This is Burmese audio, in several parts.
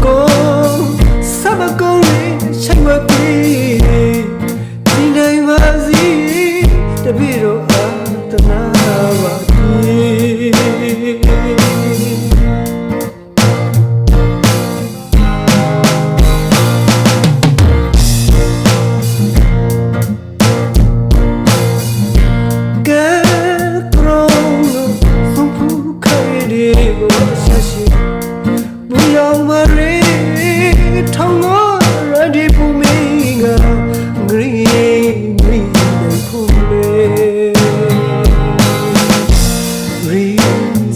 loco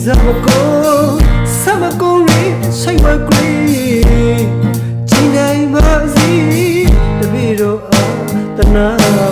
Zamako, Samako, Shaiwa Grey, Jinai Mazi, the Viro Atana.